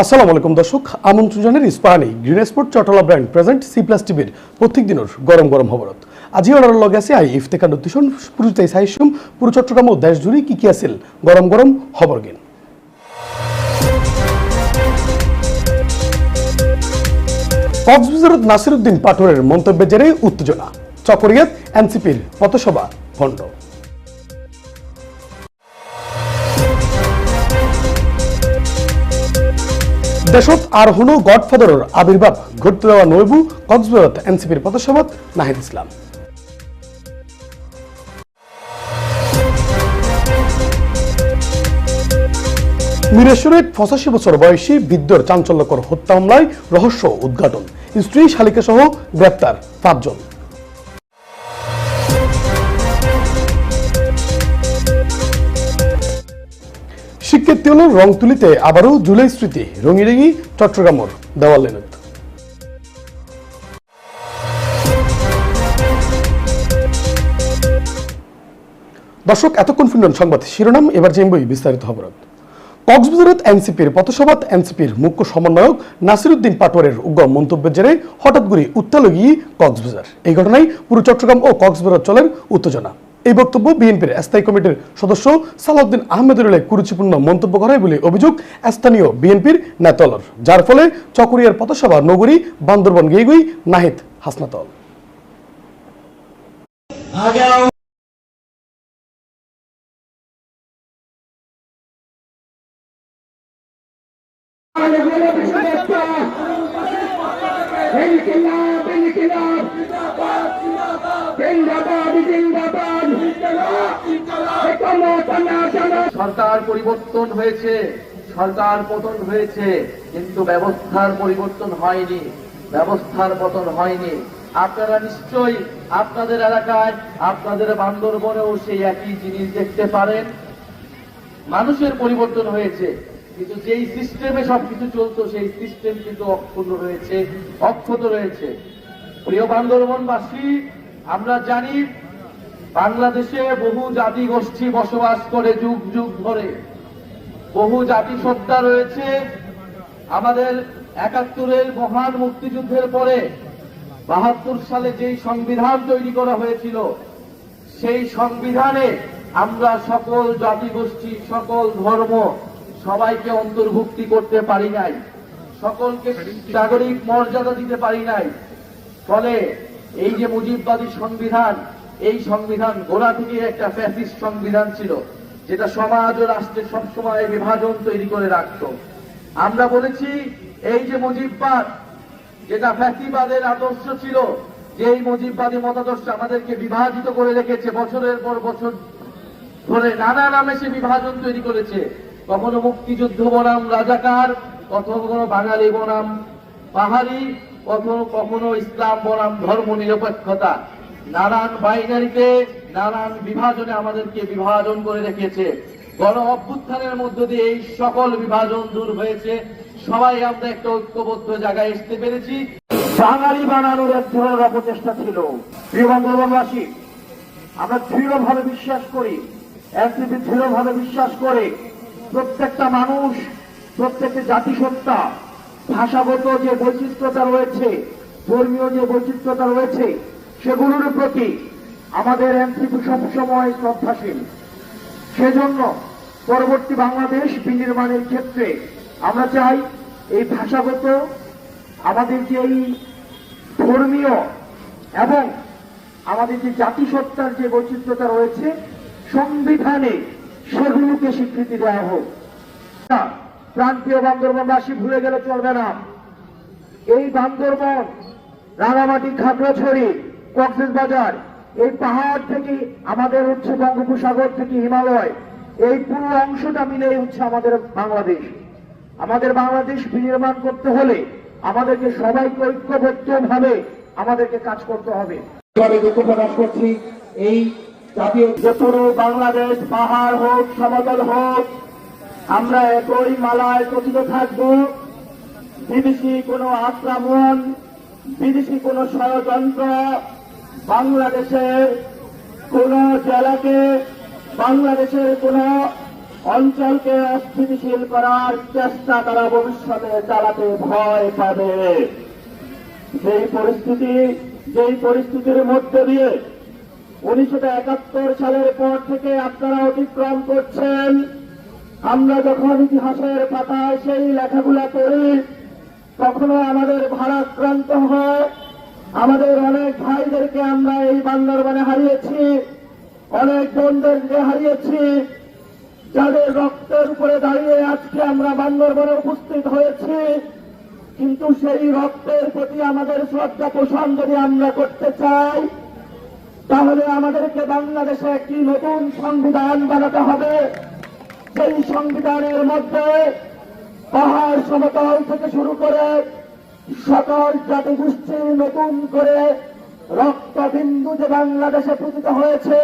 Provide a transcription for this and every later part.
আসসালামু আলাইকুম দর্শক, আমন্ত্রণ জানের ইস্পাহানি গ্রিন স্পোর্ট চটলা ব্র্যান্ড প্রেজেন্ট সি প্লাস টিভির প্রত্যেক দিনের গরম গরম খবরত। আজি ওনার লগে আছে আই ইফতেখার উদ্দেশ্যন পুরো তাই সাইসুম পুরো চট্টগ্রাম ও দেশ জুড়ে কি কি আছিল? গরম গরম খবর গেন। কক্সবাজারত নাসিরুদ্দিন পাটোয়ারের মন্তব্যের জেরে উত্তেজনা। চকরিয়াত এনসিপির পথসভা, ভণ্ড। দেশত আর হনো গডফাদারের আবির্ভাব ঘটতে দেওয়া নৈবু কক্সবাজারত এনসিপির পথসভাত নাহিদ ইসলাম মিরেশ্বরের পঁচাশি বছর বয়সী বৃদ্ধর চাঞ্চল্যকর হত্যা মামলায় রহস্য উদ্ঘাটন। স্ত্রী শালিকা সহ গ্রেপ্তার পাঁচজন। শিক্ষার্থী হল রং তুলিতে আবারও জুলাই স্মৃতি রঙিরেঙি চট্টগ্রামর দেওয়াল দর্শক, এতক্ষণ শুনলেন সংবাদ শিরোনাম, এবার জেমবই বিস্তারিত খবরত কক্সবাজারত এনসিপির পথসভাত এনসিপির মুখ্য সমন্বয়ক নাসিরুদ্দিন পাটোয়ারের উগ্র মন্তব্যের জেরে হঠাৎ করে উত্তাল গিয়ে কক্সবাজার। এই ঘটনায় পুরো চট্টগ্রাম ও কক্সবাজার চলের উত্তেজনা। এই বক্তব্য বিএনপির স্থায়ী কমিটির সদস্য সালাউদ্দিন আহমেদের কুরুচিপূর্ণ মন্তব্য করে বলে অভিযোগ স্থানীয় বিএনপির নেতলর, যার ফলে চকরিয়ার পথসভা নগরী বান্দরবন গিয়ে গই নাহিদ হাসনাতল। সরকার পরিবর্তন হয়েছে, সরকার পতন হয়েছে, কিন্তু ব্যবস্থার পরিবর্তন হয়নি, ব্যবস্থার পতন হয়নি। আপনারা নিশ্চয়ই আপনাদের এলাকায়, আপনাদের বান্দরবনেও সেই একই জিনিস দেখতে পারেন। মানুষের পরিবর্তন হয়েছে, কিন্তু যেই সিস্টেমে সবকিছু চলতো, সেই সিস্টেম কিন্তু অক্ষুণ্ণ রয়েছে, অক্ষত রয়েছে। প্রিয় বান্দরবনবাসী, আমরা জানি বাংলাদেশে বহু জাতি গোষ্ঠী বসবাস করে যুগ যুগ ধরে। বহু জাতিসত্তা রয়েছে। আমাদের একাত্তরের মহান মুক্তিযুদ্ধের পরে বাহাত্তর সালে যেই সংবিধান তৈরি করা হয়েছিল, সেই সংবিধানে আমরা সকল জাতিগোষ্ঠী সকল ধর্ম সবাইকে অন্তর্ভুক্তি করতে পারি নাই। সকলকে নাগরিক মর্যাদা দিতে পারি নাই। ফলে এই যে মুজিববাদী সংবিধান এই সংবিধান গোড়া থেকে একটা ফ্যাসিস্ট সংবিধান ছিল, যেটা সমাজ ও রাষ্ট্রে সবসময় বিভাজন তৈরি করে রাখত। আমরা বলেছি, এই যে মুজিববাদ, যেটা ফ্যাসিবাদের আদর্শ ছিল, যে এই মুজিববাদী মতাদর্শ আমাদেরকে বিভাজিত করে রেখেছে, বছরের পর বছর ধরে নানা নামে সে বিভাজন তৈরি করেছে। কখনো মুক্তিযুদ্ধ বনাম রাজাকার, কখনো কখনো বাঙালি বনাম পাহাড়ি, কখনো কখনো ইসলাম বনাম ধর্ম নিরপেক্ষতা। নানান বাইনারিতে নানান বিভাজনে আমাদেরকে বিভাজন করে রেখেছে। গণ অভ্যুত্থানের মধ্য দিয়ে এই সকল বিভাজন দূর হয়েছে। সবাই আমরা একটা ঐক্যবদ্ধ জায়গায় আসতে পেরেছি। বাঙালি বানানোর এক ধরনের অপচেষ্টা ছিল। প্রিয় বন্ধুবাসী আমরা দৃঢ়ভাবে বিশ্বাস করি, এনসিপি দৃঢ়ভাবে বিশ্বাস করে প্রত্যেকটা মানুষ, প্রত্যেকটি জাতিসত্তা, ভাষাগত যে বৈচিত্র্যতা রয়েছে, ধর্মীয় যে বৈচিত্র্যতা রয়েছে সেগুলোর প্রতি আমাদের এনসিপি সবসময় শ্রদ্ধাশীল। সেজন্য পরবর্তী বাংলাদেশ বিনির্মাণের ক্ষেত্রে আমরা চাই এই ভাষাগত, আমাদের যে এই ধর্মীয় এবং আমাদের যে জাতিসত্তার যে বৈচিত্র্যতা রয়েছে, সংবিধানে সেগুলোকে স্বীকৃতি দেওয়া হোক। প্রান্তীয় বান্দরবনবাসী ভুলে গেলে চলবে না। এই বান্দরবন, রাঙামাটি, খাগড়াছড়ি কক্সেস বাজার এই পাহাড় থেকে আমাদের হচ্ছে বঙ্গোপসাগর থেকে হিমালয় এই পুরো অংশটা মিলে হচ্ছে আমাদের বাংলাদেশ। আমাদের বাংলাদেশ বিনির্মাণ করতে হলে আমাদেরকে সবাইকে ঐক্যবদ্ধ ভাবে আমাদেরকে কাজ করতে হবে। আমি দুঃখ প্রকাশ করছি এই জাতীয় যে পুরো বাংলাদেশ পাহাড় হোক সমতল হোক আমরা একই মালায় কথিত থাকব। বিদেশি কোনো আক্রমণ বিদেশি কোনো ষড়যন্ত্র বাংলাদেশের কোন জেলাকে, বাংলাদেশের কোন অঞ্চলকে অস্থিতিশীল করার চেষ্টা তারা ভবিষ্যতে চালাতে ভয় পাবে। সেই পরিস্থিতি, যেই পরিস্থিতির মধ্যে দিয়ে উনিশশো একাত্তর সালের পর থেকে আপনারা অতিক্রম করছেন, আমরা যখন ইতিহাসের পাতায় সেই লেখাগুলা পড়ি, তখনও আমাদের ভারাক্রান্ত হয়। আমাদের অনেক ভাইদেরকে আমরা এই বান্দরবানে হারিয়েছি, অনেক বোনদেরকে হারিয়েছি, যাদের রক্তের উপরে দাঁড়িয়ে আজকে আমরা বান্দরবনে উপস্থিত হয়েছি। কিন্তু সেই রক্তের প্রতি আমাদের শ্রদ্ধা পোষণ যদি আমরা করতে চাই, তাহলে আমাদেরকে বাংলাদেশে একটি নতুন সংবিধান বানাতে হবে। সেই সংবিধানের মধ্যে পাহাড় সমতল থেকে শুরু করে সকল জাতিগোষ্ঠী নতুন করে রক্তবিন্দু যে বাংলাদেশে পতিত হয়েছে,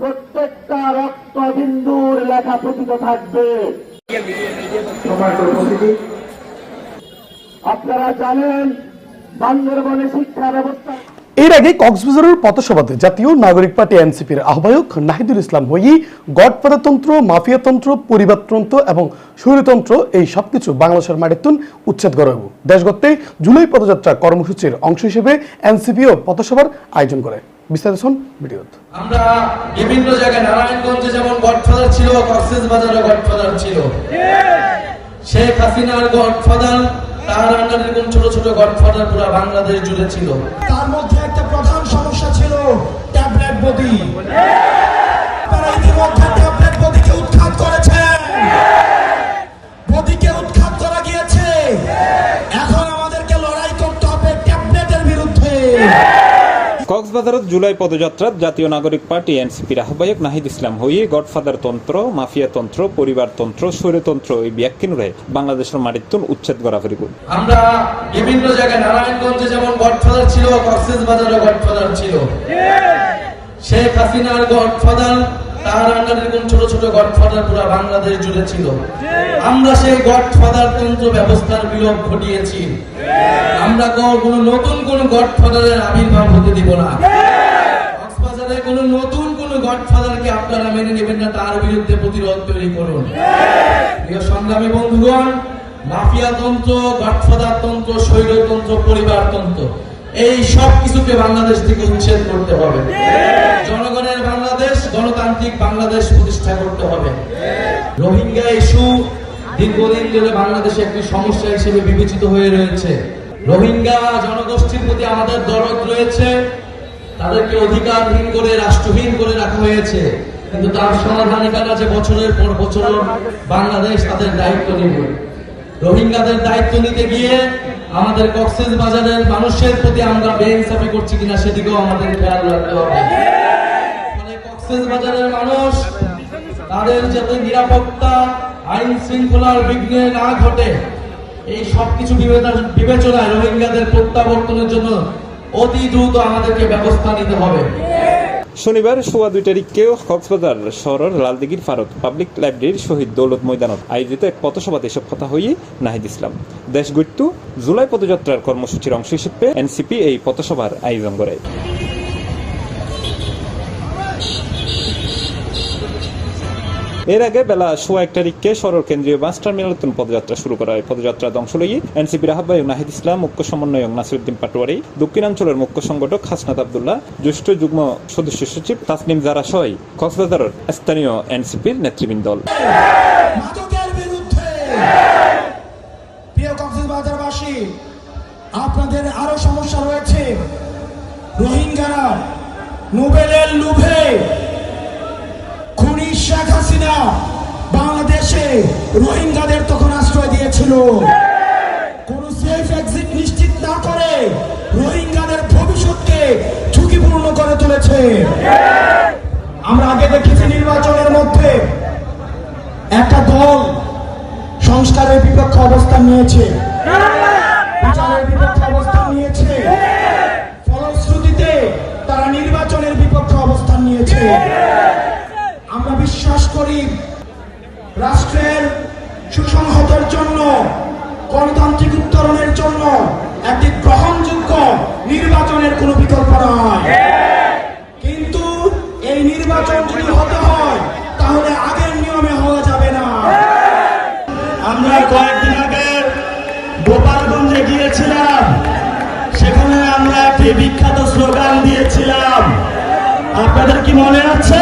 প্রত্যেকটা রক্তবিন্দুর লেখা পতিত থাকবে। আপনারা জানেন, বান্দরবনে শিক্ষা ব্যবস্থা এর আগে কক্সবাজারের পথসভাতে জাতীয় নাগরিক পার্টি এনসিপির আহ্বায়ক নাহিদুল ইসলাম হই গডফাদারতন্ত্র মাফিয়াতন্ত্র, পরিবারতন্ত্র এবং শরীরতন্ত্র এই সবকিছু বাংলাদেশের মাটিতুন উচ্ছেদ করা হইব। দেশ জুলাই পদযাত্রা কর্মসূচির অংশ হিসেবে এনসিপিও পথসভার আয়োজন করে। বিস্তারিত শুন ভিডিওতে। আমরা বিভিন্ন জায়গায় নারায়ণগঞ্জে যেমন গডফাদার ছিল কক্সেস বাজারও গডফাদার ছিল। শেখ হাসিনার গডফাদার তার আন্ডারে এরকম ছোট ছোট গডফাদার পুরো বাংলাদেশ জুড়ে ছিল। তার মধ্যে একটা প্রধান সমস্যা ছিল ট্যাবলেট বডি কক্সবাজারত জুলাই পদযাত্রাত জাতীয় নাগরিক পার্টি এনসিপির আহ্বায়ক নাহিদ ইসলাম হইয়ে গডফাদার তন্ত্র মাফিয়া তন্ত্র পরিবারতন্ত্র স্বৈরতন্ত্র এই ব্যাখ্যানুরে বাংলাদেশের মাটিতুন উচ্ছেদ করা ফেরিব আমরা বিভিন্ন জায়গায় নারায়ণগঞ্জে যেমন গডফাদার ছিল কক্সবাজারও গডফাদার ছিল। শেখ হাসিনার গডফাদার আপনারা মেনে নেবেন না, তার বিরুদ্ধে প্রতিরোধ তৈরি করুন। প্রিয় সংগ্রামী বন্ধুগণ, মাফিয়া তন্ত্র, গডফাদার তন্ত্র, স্বৈরতন্ত্র, পরিবারতন্ত্র এই সব কিছুকে বাংলাদেশ থেকে উচ্ছেদ করতে হবে। জনগণের বাংলাদেশ গণতান্ত্রিক বাংলাদেশ প্রতিষ্ঠা করতে হবে। রোহিঙ্গা ইস্যু দীর্ঘদিন ধরে বাংলাদেশে একটি সমস্যা হিসেবে বিবেচিত হয়ে রয়েছে। রোহিঙ্গা জনগোষ্ঠীর প্রতি আমাদের দরদ রয়েছে। তাদেরকে অধিকারহীন করে রাষ্ট্রহীন করে রাখা হয়েছে। কিন্তু তার সমাধান এখানে আছে বছরের পর বছর। বাংলাদেশ তাদের দায়িত্ব নেবে রোহিঙ্গাদের দায়িত্ব নিতে গিয়ে আমাদের কক্সেস বাজারের মানুষের প্রতি আমরা বেইনসাফি করছি কিনা সেদিকেও আমাদের খেয়াল রাখতে হবে। কক্সেস বাজারের মানুষ তাদের যাতে নিরাপত্তা, আইন শৃঙ্খলার বিঘ্নে না ঘটে, এই সবকিছু বিবেচনায় রোহিঙ্গাদের প্রত্যাবর্তনের জন্য অতি দ্রুত আমাদেরকে ব্যবস্থা নিতে হবে। শনিবার সোয়া দুই তারিখে কক্সবাজার শহরের লালদিঘির ফারুক পাবলিক লাইব্রেরির শহীদ দৌলত ময়দানত আয়োজিত এক পথসভাতে এসব কথা হয়ে নাহিদ ইসলাম। দেশ জুলাই পদযাত্রার কর্মসূচির অংশ হিসেবে এনসিপি এই পথসভার আয়োজন করে। এর আগে বেলা সোয়া এক তারিখকে সরর কেন্দ্রীয় বাস টার্মিনালতুন পদযাত্রা শুরু করা হয় পদযাত্রার অংশ লইয়ে এনসিপির আহ্বায়ক নাহিদ ইসলাম, মুখ্য সমন্বয়ক নাসিরুদ্দিন পাটোয়ারি, দক্ষিণাঞ্চলের মুখ্য সংগঠক হাসনাত আবদুল্লাহ, জ্যেষ্ঠ যুগ্ম সদস্য সচিব তাসনিম জারা সহ কক্সবাজারের স্থানীয় এনসিপির নেতৃবৃন্দ। দল আপনাদের আরও সমস্যা রয়েছে। রোহিঙ্গারা নোবেলের লোভে শেখ হাসিনা বাংলাদেশে রোহিঙ্গাদের তখন আশ্রয় দিয়েছিল। কোন সেফ এক্সিট নিশ্চিত না করে রোহিঙ্গাদের ভবিষ্যৎকে ঝুঁকিপূর্ণ করে তুলেছে। আমরা আগে দেখেছি নির্বাচনের মধ্যে একটা দল সংস্কারের বিপক্ষে অবস্থান নিয়েছে। অবস্থান নিয়েছে। ফলশ্রুতিতে তারা নির্বাচনের বিপক্ষে অবস্থান নিয়েছে। বিশ্বাস করি, রাষ্ট্রের সুসংহতের জন্য, গণতান্ত্রিক উত্তরণের জন্য একটি গ্রহণযোগ্য নির্বাচনের কোনো বিকল্প নয় কিন্তু এই নির্বাচন যদি হতে হয়, তাহলে আগের নিয়মে হওয়া যাবে না। আমরা কয়েকদিন আগে গোপালগঞ্জে গিয়েছিলাম। সেখানে আমরা একটি বিখ্যাত স্লোগান দিয়েছিলাম। আপনাদের কি মনে আছে?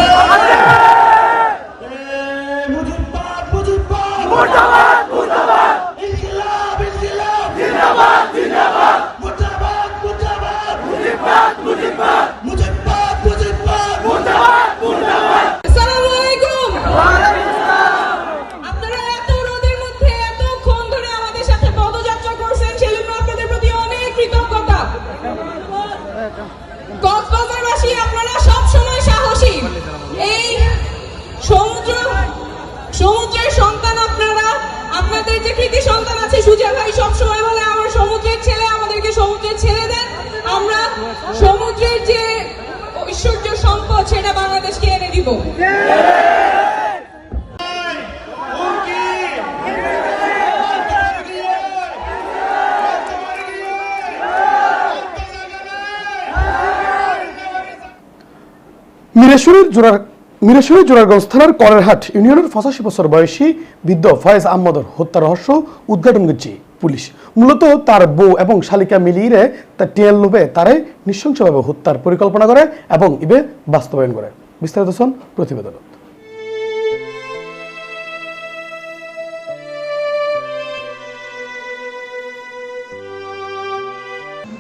মিরেশ্বরীর জোড়ার মিরেশ্বরী জোড়ারগঞ্জ থানার করেরহাট ইউনিয়নের পঁচাশি বছর বয়সী বৃদ্ধ ফয়েজ আহমদর হত্যা রহস্য উদ্ঘাটন করছে পুলিশ। মূলত তার বউ এবং শালিকা মিলিয়ে তার টিয়াল লোভে তারে নৃশংসভাবে হত্যার পরিকল্পনা করে এবং ইবে বাস্তবায়ন করে। বিস্তারিত প্রতিবেদন।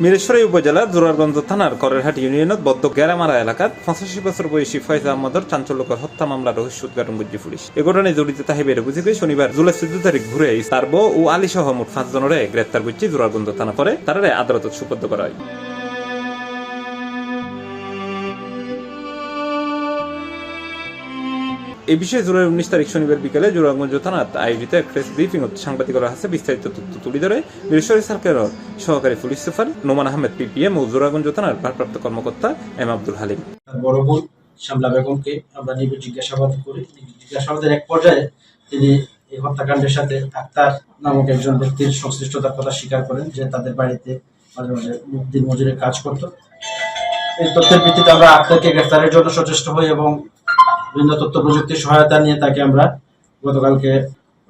মিরেশ্বরী উপজেলার জোরারগঞ্জ থানার করেরহাট ইউনিয়নত বদ্ধ গেরামারা এলাকার পঁচাশি বছর বয়সী ফয়েজ আহমদর চাঞ্চল্যকর হত্যা মামলা রহস্য উদ্ঘাটন করছে পুলিশ। এ ঘটনায় জড়িত তাহিবের অভিযোগে শনিবার জুলাই চোদ্দ তারিখ ঘুরে তার ও আলী সহ মোট পাঁচজনরে জনের গ্রেপ্তার করছে জোরারগঞ্জ থানা পরে তারা আদালতত সুপদ্ধ করা হয়। এই বিষয়ে জুলাই উনিশ তারিখ শনিবার বিকেলে জোরাগঞ্জ থানাত আয়োজিত এক প্রেস ব্রিফিং সাংবাদিকরা হাতে বিস্তারিত তথ্য তুলে ধরে বীরেশ্বরী সার্কেলের সহকারী police super Noman Ahmed PPM ও জোরাগঞ্জ থানার ভারপ্রাপ্ত কর্মকর্তা এম আব্দুল হালিম। বড় বোন শ্যামলা বেগমকে আমরা নিবিড় জিজ্ঞাসাবাদ করি। জিজ্ঞাসাবাদের এক পর্যায়ে তিনি এই হত্যাকাণ্ডের সাথে আক্তার নামক একজন ব্যক্তির সংশ্লিষ্টতার কথা স্বীকার করেন যে তাদের বাড়িতে মাঝে মাঝে দিন মজুরের কাজ করত। এই তথ্যের ভিত্তিতে আমরা আক্তারকে গ্রেফতারের জন্য সচেষ্ট হই এবং বিভিন্ন তথ্য প্রযুক্তির সহায়তা নিয়ে তাকে আমরা গতকালকে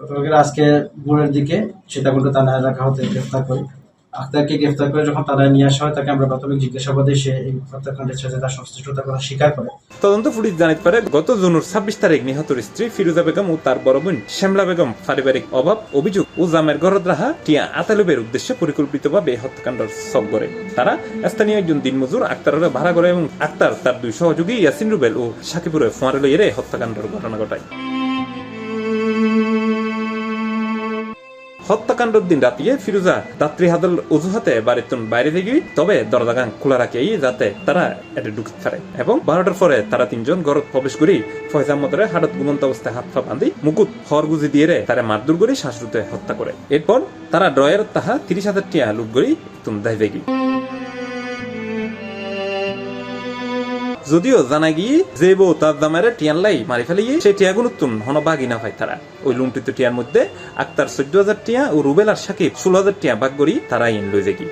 গতকালকে আজকে ভোরের দিকে সীতাকুণ্ড থানা রাখা হতে গ্রেফতার করি। আক্তারকে গ্রেফতার করে যখন থানায় নিয়ে আসা হয়, তাকে আমরা প্রাথমিক জিজ্ঞাসাবাদে সে এই হত্যাকাণ্ডের সাথে তার সংশ্লিষ্টতার কথা স্বীকার করে। তদন্ত পুলিশ জানাতে পারে, গত জুনুর ছাব্বিশ তারিখ নিহতর স্ত্রী ফিরোজা বেগম ও তার বড় বোন শ্যামলা বেগম পারিবারিক অভাব, অভিযোগ ও জামের ঘরত রাহা টিয়া আতালুবের উদ্দেশ্যে পরিকল্পিতভাবে হত্যাকাণ্ড সব করে। তারা স্থানীয় একজন দিনমজুর আক্তারের ভাড়া করে এবং আক্তার তার দুই সহযোগী ইয়াসিন রুবেল ও সাকিবুরে ফোয়ারে লইয়ে হত্যাকাণ্ডের ঘটনা ঘটায়। হত্যাকাণ্ডের দিন রাতিয়ে ফিরোজা দাত্রী হাদল অজুহাতে বাড়ির বাইরে থেকে তবে দরজাগান খোলা রাখে যাতে তারা এটা ঢুকতে পারে এবং বারোটার পরে তারা তিনজন ঘর প্রবেশ করি ফয়জা মতরে হাটত ঘুমন্ত অবস্থায় হাত পা বাঁধি মুকুট হরগুজি দিয়ে তারা মারদুর করে শ্বাসরুতে হত্যা করে এরপর তারা ড্রয়ের তাহা তিরিশ হাজার টিয়া লুট করি তুমি দায় যদিও জানা গিয়ে যে বউ তার দামের টিয়ান লাই মারি ফেলিয়ে সেই টিয়াগুলো তুন হন বাগি না পায় তারা। ওই লুণ্ঠিত টিয়ার মধ্যে আক্তার চোদ্দ হাজার টিয়া ও রুবেল আর সাকিব ষোলো হাজার টিয়া ভাগ করি তারা ইন লই যাকি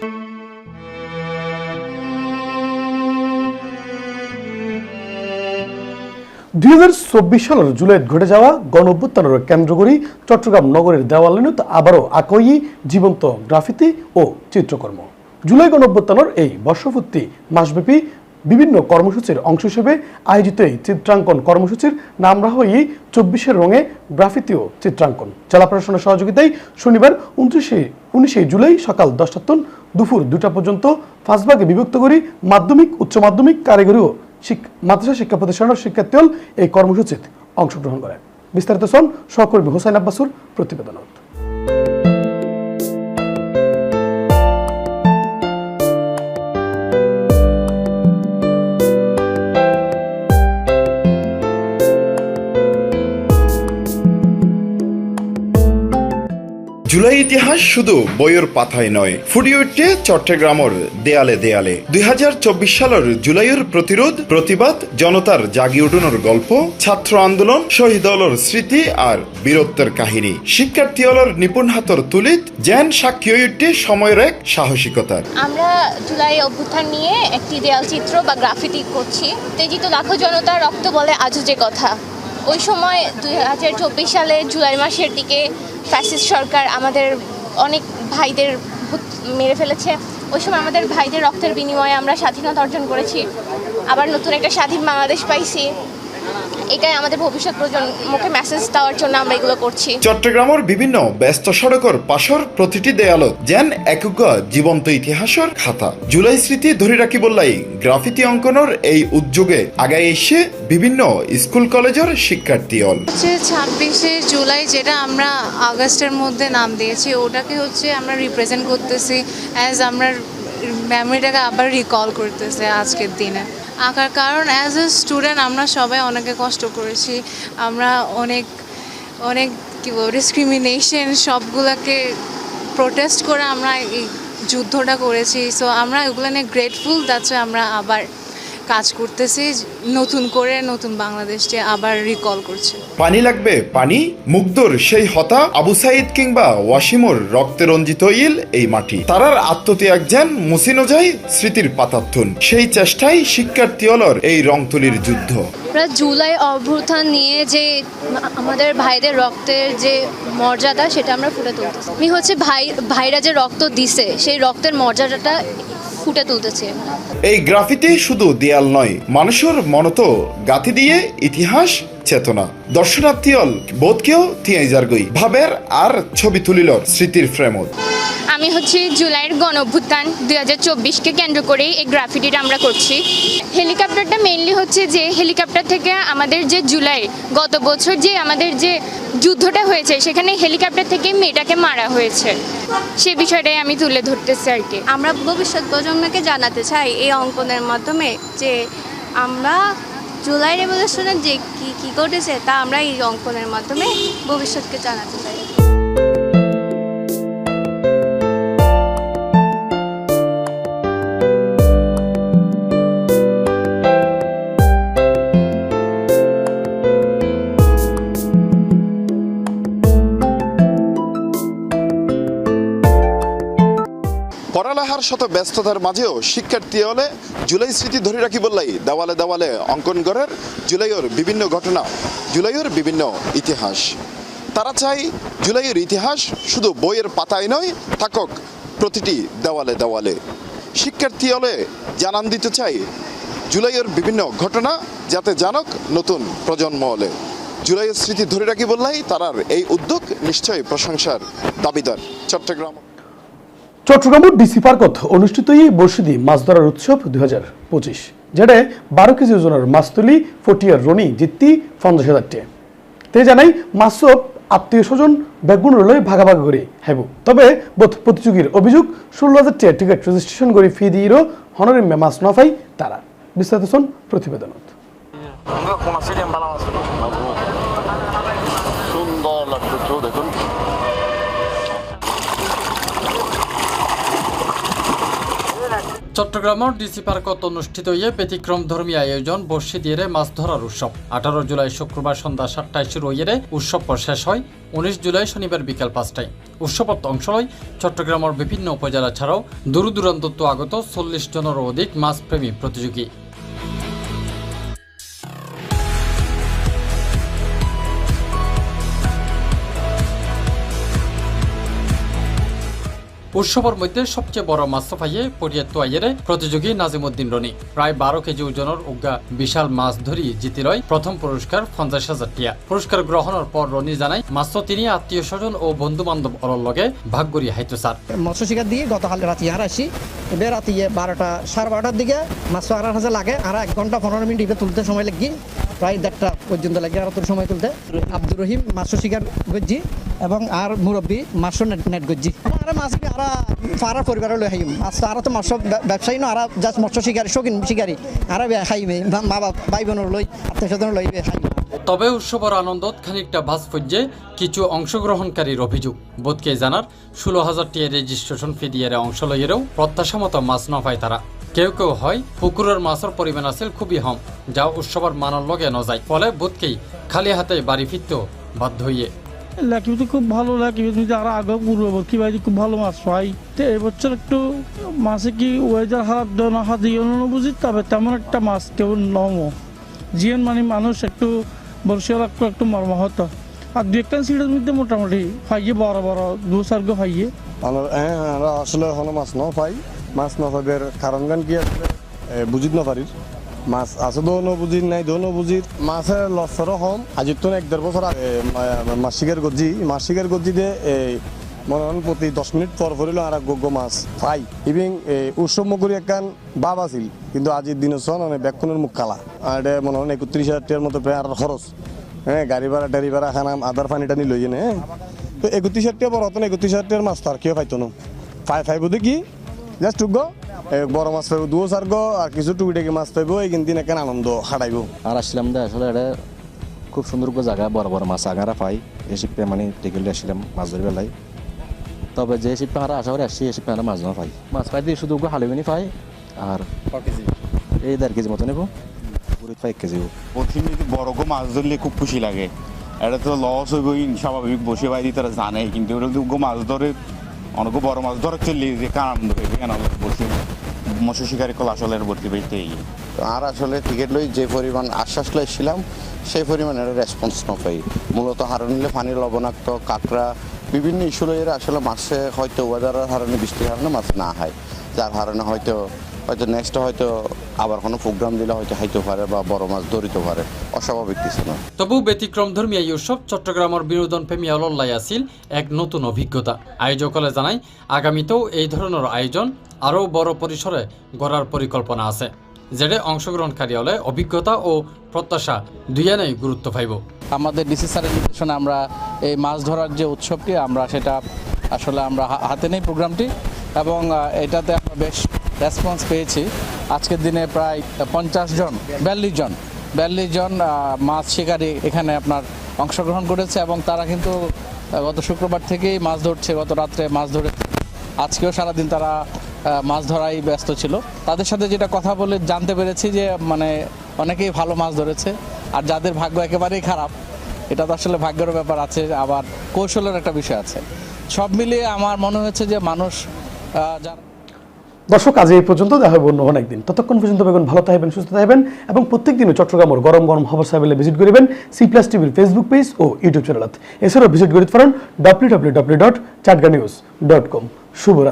দুই হাজার চব্বিশ সালের জুলাইত ঘটে যাওয়া গণ অভ্যুত্থানের কেন্দ্র করে চট্টগ্রাম নগরের দেওয়ালিনত আবারও আকই জীবন্ত গ্রাফিতি ও চিত্রকর্ম। জুলাই গণ অভ্যুত্থানের এই বর্ষপূর্তি মাসব্যাপী বিভিন্ন কর্মসূচির অংশ হিসেবে আয়োজিত এই চিত্রাঙ্কন কর্মসূচির নাম রাখা হই চব্বিশের রঙে গ্রাফিতি ও চিত্রাঙ্কন। জেলা প্রশাসনের সহযোগিতায় শনিবার উনত্রিশে, উনিশে জুলাই সকাল দশটা দুপুর দুটা পর্যন্ত ফাঁসবাগে বিভক্ত করি মাধ্যমিক, উচ্চ মাধ্যমিক, কারিগরি ও শিক- মাদ্রাসা শিক্ষা প্রতিষ্ঠানের শিক্ষার্থী এই কর্মসূচিতে অংশগ্রহণ করেন বিস্তারিত শোন সহকর্মী হোসাইন আব্বাসুর প্রতিবেদনত। জুলাই ইতিহাস শুধু বইয়ের পাতায় নয়, ফুটিয়ে উঠছে চট্টগ্রামের দেয়ালে দেয়ালে। দু হাজার চব্বিশ সালের জুলাইয়ের প্রতিরোধ, প্রতিবাদ, জনতার জাগি উঠুনোর গল্প, ছাত্র আন্দোলন, শহীদ হলর স্মৃতি আর বীরত্বের কাহিনী। শিক্ষার্থী হলর নিপুণ হাতর তুলিত জ্যান সাক্ষী উঠছে সময়ের এক সাহসিকতার। আমরা জুলাই অভ্যুত্থান নিয়ে একটি দেয়াল চিত্র বা গ্রাফিতি করছি। উত্তেজিত লাখো জনতার রক্ত বলে আজও যে কথা। ওই সময় দুই হাজার চব্বিশ সালে জুলাই মাসের দিকে ফ্যাসিস সরকার আমাদের অনেক ভাইদের মেরে ফেলেছে। ওই সময় আমাদের ভাইদের রক্তের বিনিময়ে আমরা স্বাধীনতা অর্জন করেছি। আবার নতুন একটা স্বাধীন বাংলাদেশ পাইছি। এটাই আমাদের ভবিষ্যৎ প্রজন্মকে মেসেজ দেওয়ার জন্য আমরা এগুলো করছি। চট্টগ্রামের বিভিন্ন ব্যস্ত সড়কর পাশর প্রতিটি দেয়ালত যেন একক জীবন্ত ইতিহাসের খাতা। জুলাই স্মৃতি ধরে রাখি বললাই গ্রাফিতি অঙ্কনের এই উদ্যোগে আগায় এসে বিভিন্ন স্কুল কলেজের শিক্ষার্থী অল হচ্ছে ছাব্বিশে জুলাই যেটা আমরা আগস্টের মধ্যে নাম দিয়েছি ওটাকে হচ্ছে আমরা রিপ্রেজেন্ট করতেছি অ্যাজ আমরা মেমোরিটাকে আবার রিকল করতেছে আজকের দিনে। আঁকার কারণ অ্যাজ এ স্টুডেন্ট আমরা সবাই অনেকে কষ্ট করেছি। আমরা অনেক অনেক কী বলব ডিসক্রিমিনেশন সবগুলোকে প্রোটেস্ট করে আমরা এই যুদ্ধটা করেছি। সো আমরা ওগুলো নিয়ে গ্রেটফুল তাছাড়া আমরা আবার কাজ করতেছি নতুন করে নতুন বাংলাদেশকে আবার রিকল করছে। পানি লাগবে পানি মুগ্ধর সেই হতা আবু সাইদ কিংবা ওয়াসিমর রক্তে রঞ্জিত ইল এই মাটি। তারার আত্মত্যাগ যেন মুসিনো যায় স্মৃতির পাতাত্তুন সেই চেষ্টাই শিক্ষার্থী অলর এই রংতুলির যুদ্ধ। আমরা জুলাই অভ্যুত্থান নিয়ে যে আমাদের ভাইদের রক্তের যে মর্যাদা সেটা আমরা ফুটে তুলতেছি। আমি হচ্ছে ভাই ভাইরা যে রক্ত দিছে সেই রক্তের মর্যাদাটা ফুটে তুলতেছে। এই গ্রাফিতি শুধু দেয়াল নয় মানুষের মনত গাথি দিয়ে ইতিহাস চেতনা। দর্শনার্থী অল বোধকেও তিয়াইজার গই। ভাবের আর ছবি তুলিল স্মৃতির ফ্রেমত আমি হচ্ছে জুলাইয়ের গণ অভ্যুত্থান দুই হাজার চব্বিশকে কেন্দ্র করেই এই গ্রাফিটিটা আমরা করছি। হেলিকপ্টারটা মেইনলি হচ্ছে যে হেলিকপ্টার থেকে আমাদের যে জুলাই গত বছর যে আমাদের যে যুদ্ধটা হয়েছে সেখানে হেলিকপ্টার থেকে মেয়েটাকে মারা হয়েছে। সে বিষয়টাই আমি তুলে ধরতেছি আর কি। আমরা ভবিষ্যৎ প্রজন্মকে জানাতে চাই এই অঙ্কনের মাধ্যমে যে আমরা জুলাই রেভলিউশনের যে কী কী ঘটেছে তা আমরা এই অঙ্কনের মাধ্যমে ভবিষ্যৎকে জানাতে চাই। পড়ালেখার শত ব্যস্ততার মাঝেও শিক্ষার্থী হলে জুলাই স্মৃতি ধরে রাখি বললাই দেওয়ালে দেওয়ালে অঙ্কন করার জুলাইয়ের বিভিন্ন ঘটনা, জুলাইয়ের বিভিন্ন ইতিহাস। তারা চাই জুলাইয়ের ইতিহাস শুধু বইয়ের পাতায় নয়, থাকক প্রতিটি দেওয়ালে দেওয়ালে। শিক্ষার্থী হলে জানান দিতে চাই জুলাইয়ের বিভিন্ন ঘটনা যাতে জানক নতুন প্রজন্ম হলে। জুলাইয়ের স্মৃতি ধরে রাখি বললাই তারার এই উদ্যোগ নিশ্চয়ই প্রশংসার দাবিদার। চট্টগ্রাম চট্টগ্রামের ডিসি পার্কত অনুষ্ঠিত এই বর্ষিদি মাছ ধরার উৎসব দুই হাজার পঁচিশ যেটা বারো কেজি ওজনের মাছ তুলি ফটিয়ার রনি জিত্তি পঞ্চাশ হাজার টাকা তে জানাই মাছসব আত্মীয় স্বজন বেগুন রলয় ভাগাভাগি করে হেবু তবে বোধ প্রতিযোগীর অভিযোগ ষোলো হাজার টাকা টিকিট রেজিস্ট্রেশন করে ফি দিয়েও হনরে মাছ নফাই তারা। বিস্তারিত শোন প্রতিবেদনত। সুন্দর লাগতেছে দেখুন। চট্টগ্রামের ডিসি পার্কত অনুষ্ঠিত ইয়ে ব্যতিক্রম ধর্মী আয়োজন বর্ষি দিয়ে মাছ ধরার উৎসব। আঠারো জুলাই শুক্রবার সন্ধ্যা সাতটায় শুরু হইয়ে উৎসব শেষ হয়, উনিশ জুলাই শনিবার বিকাল পাঁচটায়। উৎসবত অংশ লয় চট্টগ্রামের বিভিন্ন উপজেলা ছাড়াও দূর দূরান্তত্ব আগত চল্লিশ জনেরও অধিক মাছপ্রেমী প্রতিযোগী। উৎসবের মধ্যে সবচেয়ে বড় মাছ পাইয়ে পরিয়াত আইয়েরে প্রতিযোগী নাজিমুদ্দিন রনি। প্রায় বারো কেজি ওজনের উগা বিশাল মাছ ধরি জিতি রয় প্রথম পুরস্কার পঞ্চাশ হাজার টিয়া। পুরস্কার গ্রহণের পর রনি জানায় মাছ তিনি আত্মীয় স্বজন ও বন্ধু বান্ধব অলর লগে ভাগ করি হাইতো স্যার মৎস্য শিকার দিয়ে গতকাল রাতে আর আসি। এবার রাতে বারোটা, সাড়ে বারোটার দিকে মাছ আর হাজার লাগে। আর এক ঘণ্টা, পনেরো মিনিট এবার তুলতে সময় লাগি। প্রায় দেড়টা পর্যন্ত লাগে আর তোর সময় তুলতে। আব্দুর রহিম মাছ শিকার গজ্জি এবং আর মুরব্বী মাছ নেট গজ্জি। ব্যবসায়ী না মৎস্য তবে উৎসবের আনন্দত খানিকটা ভাস পর্যে কিছু অংশগ্রহণকারীর অভিযোগ। বোধকে জানার ষোলো হাজার টিয়া রেজিস্ট্রেশন ফি দিয়ে অংশ লইয়েরও প্রত্যাশা মতো মাছ ন পায় তারা। কেউ কেউ হয় পুকুরের মাছের পরিমাণ আছিল খুবই হম যা উৎসবের মানের লগে নজায়। ফলে বোধকেই খালি হাতে বাড়ি ফিরতেও বাধ্য হইয়ে। লাকিবিতে খুব ভালো লাকিবিতে যারা আগে পূর্ববর্তী বাড়ি খুব ভালো মাছ পাই তো এবছর একটু মাছে কি ওয়েদার হাত না হাত দিয়ে বুঝি, তবে তেমন একটা মাছ কেউ নমো জিয়ন মানে মানুষ একটু বরিশাল একটু একটু মর্মাহত। আর দু একটা সিটের মধ্যে মোটামুটি ফাইয়ে, বড় বড়, দু সার্গ ফাইয়ে। হ্যাঁ আমরা আসলে হলো মাছ ন পাই মাছ ন পাইবের কারণ গান কি আসলে বুঝিত ন পারির। মাছ আছে দো ন বুঝির নাই দো ন বুঝির মাছের লসরও কম। আজির তো এক দেড় বছর আগে মাছ শিকার করছি মাছ শিকার করছি যে এই মনে প্রতি দশ মিনিট পর পরিল আর গোগ্য মাছ। পাই ইভিং উৎসব মুখুরি একখান বাপ আছিল। কিন্তু আজির দিনে সন মানে ব্যাকুনের মুখ কালা। আর এটা মনে হন একত্রিশ হাজার টাকার মতো প্রায় আর খরচ হ্যাঁ গাড়ি ভাড়া টাড়ি ভাড়া, খানা আদার পানি টানি লই জেনে হ্যাঁ তো একত্রিশ হাজার টাকা বড় হতো না একত্রিশ হাজার টাকার মাছ তো আর কেউ পাইতো না ফাই ফাইভ কি? জাস্ট টুক বড় মাছ পাইব দুও সার গো আর কিছু টুকিটাকি মাছ পাইব এই কিন্তু এখানে আনন্দ হারাইব আর আসলাম দে আসলে এটা খুব সুন্দর করে জায়গা বড় বড় মাছ আগারা পাই। এই শিপে মানে টিকিলে আসছিলাম মাছ ধরে বেলায় তবে যে শিপে হারা আশা করে আসছি এই শিপে হারা মাছ না পাই। মাছ পাই দিয়ে শুধু হালিবিনি পাই আর এই দেড় কেজি মতো নেব পুরো পাই এক কেজি প্রথম যদি বড় গো মাছ ধরলে খুব খুশি লাগে। এটা তো লস হইবই স্বাভাবিক বসে বাইরে তারা জানে কিন্তু ওরা গো মাছ ধরে অনেক বড় মাছ ধরে চলি, যে আনন্দ কেন বসে মৎস্য শিকারী কল আসলে ভর্তি পেতে আর আসলে টিকিট লই যে পরিমাণ আশ্বাস লইছিলাম, সেই পরিমাণের রেসপন্স ন পাই মূলত হারণ নিলে পানির লবণাক্ত, কাঁকড়া, বিভিন্ন ইস্যু লইয়ের আসলে মাছে হয়তো ওয়েদারের হারণে বৃষ্টির কারণে মাছ না হয়। যার কারণে হয়তো হয়তো নেক্সট হয়তো আবার কোনো প্রোগ্রাম দিলে হয়তো খাইতে পারে বা বড় মাছ ধরিতে পারে। অস্বাভাবিক কিছু না। তবু ব্যতিক্রম ধর্মী এই উৎসব চট্টগ্রামের বিনোদন প্রেমী অলল্লাই আছিল এক নতুন অভিজ্ঞতা। আয়োজকলে জানায় আগামীতেও এই ধরনের আয়োজন আরও বড় পরিসরে গড়ার পরিকল্পনা আছে। যেটা অংশগ্রহণকারী হলে অভিজ্ঞতা ও প্রত্যাশা দুইয়ানেই গুরুত্ব পাইব। আমাদের ডিসি স্যারের নির্দেশনে আমরা এই মাছ ধরার যে উৎসবটি আমরা সেটা আসলে আমরা হাতে নেই প্রোগ্রামটি এবং এটাতে আমরা বেশ রেসপন্স পেয়েছি। আজকের দিনে প্রায় পঞ্চাশ জন, বিয়াল্লিশ জন বিয়াল্লিশ জন মাছ শিকারী এখানে আপনার অংশগ্রহণ করেছে এবং তারা কিন্তু গত শুক্রবার থেকেই মাছ ধরছে, গত রাত্রে মাছ ধরে আজকেও সারাদিন তারা মাছ ধরাই ব্যস্ত ছিল। তাদের সাথে যেটা কথা বলে জানতে পেরেছি যে মানে অনেকেই ভালো মাছ ধরেছে আর যাদের ভাগ্য একেবারেই খারাপ, এটা তো আসলে ভাগ্যের ব্যাপার আছে, আবার কৌশলের একটা বিষয় আছে। সব মিলিয়ে আমার মনে হয়েছে যে মানুষ যারা দর্শক, আজ এই পর্যন্ত দেখা হবে অন্য অনেকদিন ততক্ষণ পর্যন্ত বেগুন ভালো থাকবেন, সুস্থ থাকবেন এবং প্রত্যেক দিনও চট্টগ্রামের গরম গরম খবর সাহেবেলে ভিজিট করবেন সি প্লাস টিভির ফেসবুক পেজ ও ইউটিউব চ্যানেল এছাড়াও ভিজিট করিতে পারেন W W W dot Chatga news dot com শুভরাত্রি।